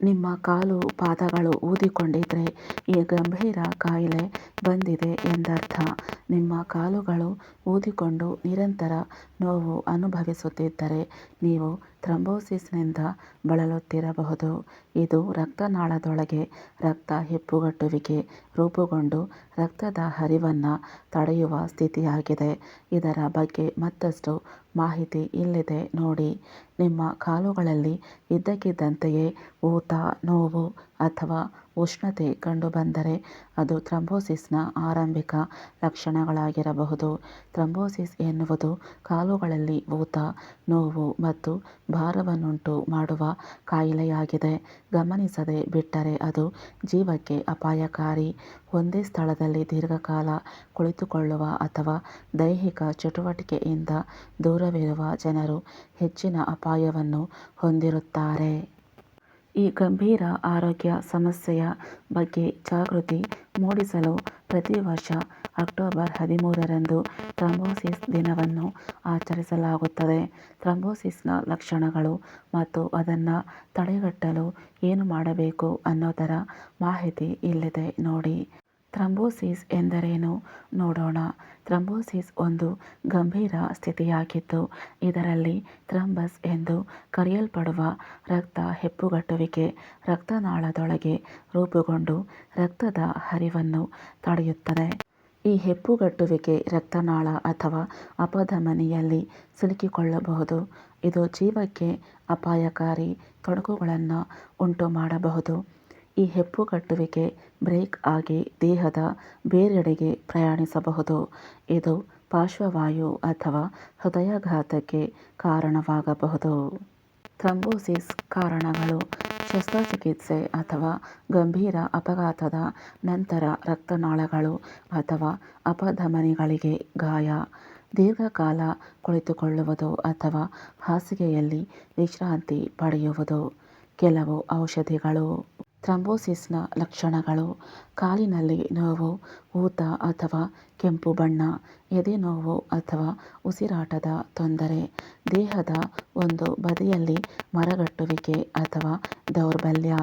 ನಿಮ್ಮ ಕಾಲು ಪಾದಗಳು ಊದಿಕೊಂಡಿದ್ರೆ ಈ ಗಂಭೀರ ಕಾಯಿಲೆ ಬಂದಿದೆ ಎಂದರ್ಥ. ನಿಮ್ಮ ಕಾಲುಗಳು ಊದಿಕೊಂಡು ನಿರಂತರ ನೋವು ಅನುಭವಿಸುತ್ತಿದ್ದರೆ ನೀವು ಥ್ರಂಬೋಸಿಸ್ನಿಂದ ಬಳಲುತ್ತಿರಬಹುದು. ಇದು ರಕ್ತನಾಳದೊಳಗೆ ರಕ್ತ ಹೆಪ್ಪುಗಟ್ಟುವಿಕೆ ರೂಪುಗೊಂಡು ರಕ್ತದ ಹರಿವನ್ನು ತಡೆಯುವ ಸ್ಥಿತಿಯಾಗಿದೆ. ಇದರ ಬಗ್ಗೆ ಮತ್ತಷ್ಟು ಮಾಹಿತಿ ಇಲ್ಲಿದೆ ನೋಡಿ. ನಿಮ್ಮ ಕಾಲುಗಳಲ್ಲಿ ಇದ್ದಕ್ಕಿದ್ದಂತೆಯೇ ಊತ ನೋವು ಅಥವಾ ಉಷ್ಣತೆ ಕಂಡುಬಂದರೆ ಅದು ಥ್ರಂಬೋಸಿಸ್ನ ಆರಂಭಿಕ ಲಕ್ಷಣಗಳಾಗಿರಬಹುದು. ಥ್ರಂಬೋಸಿಸ್ ಎನ್ನುವುದು ಕಾಲುಗಳಲ್ಲಿ ಊತ, ನೋವು ಮತ್ತು ಭಾರವನ್ನುಂಟು ಮಾಡುವ ಕಾಯಿಲೆಯಾಗಿದೆ. ಗಮನಿಸದೆ ಬಿಟ್ಟರೆ ಅದು ಜೀವಕ್ಕೆ ಅಪಾಯಕಾರಿ. ಒಂದೇ ಸ್ಥಳದಲ್ಲಿ ದೀರ್ಘಕಾಲ ಕುಳಿತುಕೊಳ್ಳುವ ಅಥವಾ ದೈಹಿಕ ಚಟುವಟಿಕೆಯಿಂದ ದೂರವಿರುವ ಜನರು ಹೆಚ್ಚಿನ ಅಪಾಯವನ್ನು ಹೊಂದಿರುತ್ತಾರೆ. ಈ ಗಂಭೀರ ಆರೋಗ್ಯ ಸಮಸ್ಯೆಯ ಬಗ್ಗೆ ಜಾಗೃತಿ ಮೂಡಿಸಲು ಪ್ರತಿ ವರ್ಷ ಅಕ್ಟೋಬರ್ ಹದಿಮೂರರಂದು ಥ್ರಂಬೋಸಿಸ್ ದಿನವನ್ನು ಆಚರಿಸಲಾಗುತ್ತದೆ. ಥ್ರಂಬೋಸಿಸ್ನ ಲಕ್ಷಣಗಳು ಮತ್ತು ಅದನ್ನು ತಡೆಗಟ್ಟಲು ಏನು ಮಾಡಬೇಕು ಅನ್ನೋದರ ಮಾಹಿತಿ ಇಲ್ಲಿದೆ ನೋಡಿ. ಥ್ರಂಬೋಸಿಸ್ ಎಂದರೇನು? ನೋಡೋಣ. ಥ್ರಂಬೋಸಿಸ್ ಒಂದು ಗಂಭೀರ ಸ್ಥಿತಿಯಾಗಿದ್ದು, ಇದರಲ್ಲಿ ಥ್ರಂಬಸ್ ಎಂದು ಕರೆಯಲ್ಪಡುವ ರಕ್ತ ಹೆಪ್ಪುಗಟ್ಟುವಿಕೆ ರಕ್ತನಾಳದೊಳಗೆ ರೂಪುಗೊಂಡು ರಕ್ತದ ಹರಿವನ್ನು ತಡೆಯುತ್ತದೆ. ಈ ಹೆಪ್ಪುಗಟ್ಟುವಿಕೆ ರಕ್ತನಾಳ ಅಥವಾ ಅಪಧಮನಿಯಲ್ಲಿ ಸಿಲುಕಿಕೊಳ್ಳಬಹುದು. ಇದು ಜೀವಕ್ಕೆ ಅಪಾಯಕಾರಿ ತೊಡಕುಗಳನ್ನು ಉಂಟುಮಾಡಬಹುದು. ಈ ಹೆಪ್ಪುಗಟ್ಟುವಿಕೆ ಬ್ರೇಕ್ ಆಗಿ ದೇಹದ ಬೇರೆಡೆಗೆ ಪ್ರಯಾಣಿಸಬಹುದು. ಇದು ಪಾರ್ಶ್ವವಾಯು ಅಥವಾ ಹೃದಯಾಘಾತಕ್ಕೆ ಕಾರಣವಾಗಬಹುದು. ಥ್ರಂಬೋಸಿಸ್ ಕಾರಣಗಳು ಶಸ್ತ್ರಚಿಕಿತ್ಸೆ ಅಥವಾ ಗಂಭೀರ ಅಪಘಾತದ ನಂತರ ರಕ್ತನಾಳಗಳು ಅಥವಾ ಅಪಧಮನಿಗಳಿಗೆ ಗಾಯ, ದೀರ್ಘಕಾಲ ಕುಳಿತುಕೊಳ್ಳುವುದು ಅಥವಾ ಹಾಸಿಗೆಯಲ್ಲಿ ವಿಶ್ರಾಂತಿ ಪಡೆಯುವುದು. ಕೆಲವು ಔಷಧಿಗಳು ಥ್ರಂಬೋಸಿಸ್ನ ಲಕ್ಷಣಗಳು. ಕಾಲಿನಲ್ಲಿ ನೋವು, ಊತ ಅಥವಾ ಕೆಂಪು ಬಣ್ಣ, ಎದೆ ನೋವು ಅಥವಾ ಉಸಿರಾಟದ ತೊಂದರೆ, ದೇಹದ ಒಂದು ಬದಿಯಲ್ಲಿ ಮರಗಟ್ಟುವಿಕೆ ಅಥವಾ ದೌರ್ಬಲ್ಯ.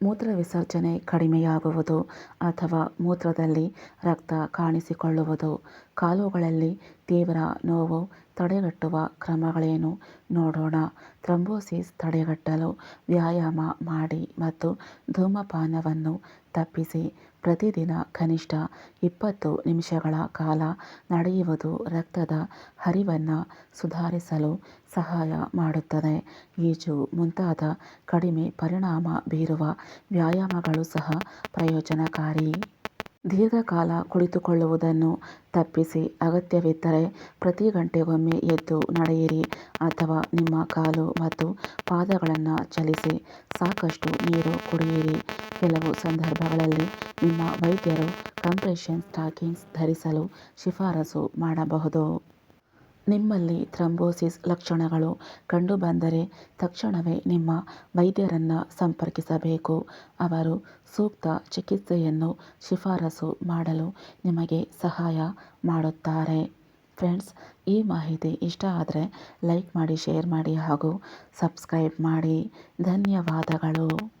ಮೂತ್ರವಿಸರ್ಜನೆ ಕಡಿಮೆಯಾಗುವುದು ಅಥವಾ ಮೂತ್ರದಲ್ಲಿ ರಕ್ತ ಕಾಣಿಸಿಕೊಳ್ಳುವುದು. ಕಾಲುಗಳಲ್ಲಿ ತೀವ್ರ ನೋವು ತಡೆಗಟ್ಟುವ ಕ್ರಮಗಳೇನು ನೋಡೋಣ. ಥ್ರಂಬೋಸಿಸ್ ತಡೆಗಟ್ಟಲು ವ್ಯಾಯಾಮ ಮಾಡಿ ಮತ್ತು ಧೂಮಪಾನವನ್ನು ತಪ್ಪಿಸಿ ಪ್ರತಿದಿನ ಕನಿಷ್ಠ ಇಪ್ಪತ್ತು ನಿಮಿಷಗಳ ಕಾಲ ನಡೆಯುವುದು ರಕ್ತದ ಹರಿವನ್ನು ಸುಧಾರಿಸಲು ಸಹಾಯ ಮಾಡುತ್ತದೆ. ಈಜು ಮುಂತಾದ ಕಡಿಮೆ ಪರಿಣಾಮ ಬೀರುವ ವ್ಯಾಯಾಮಗಳು ಸಹ ಪ್ರಯೋಜನಕಾರಿ. ದೀರ್ಘಕಾಲ ಕುಳಿತುಕೊಳ್ಳುವುದನ್ನು ತಪ್ಪಿಸಿ ಅಗತ್ಯವಿದ್ದರೆ ಪ್ರತಿ ಗಂಟೆಗೊಮ್ಮೆ ಎದ್ದು ನಡೆಯಿರಿ ಅಥವಾ ನಿಮ್ಮ ಕಾಲು ಮತ್ತು ಪಾದಗಳನ್ನು ಚಲಿಸಿ ಸಾಕಷ್ಟು ನೀರು ಕುಡಿಯಿರಿ. ಕೆಲವು ಸಂದರ್ಭಗಳಲ್ಲಿ ನಿಮ್ಮ ವೈದ್ಯರು ಕಂಪ್ರೆಷನ್ ಸ್ಟಾಕಿಂಗ್ಸ್ ಧರಿಸಲು ಶಿಫಾರಸು ಮಾಡಬಹುದು. ನಿಮ್ಮಲ್ಲಿ ಥ್ರಂಬೋಸಿಸ್ ಲಕ್ಷಣಗಳು ಕಂಡುಬಂದರೆ ತಕ್ಷಣವೇ ನಿಮ್ಮ ವೈದ್ಯರನ್ನು ಸಂಪರ್ಕಿಸಬೇಕು. ಅವರು ಸೂಕ್ತ ಚಿಕಿತ್ಸೆಯನ್ನು ಶಿಫಾರಸು ಮಾಡಲು ನಿಮಗೆ ಸಹಾಯ ಮಾಡುತ್ತಾರೆ. ಫ್ರೆಂಡ್ಸ್, ಈ ಮಾಹಿತಿ ಇಷ್ಟ ಆದರೆ ಲೈಕ್ ಮಾಡಿ, ಶೇರ್ ಮಾಡಿ ಹಾಗೂ ಸಬ್ಸ್ಕ್ರೈಬ್ ಮಾಡಿ. ಧನ್ಯವಾದಗಳು.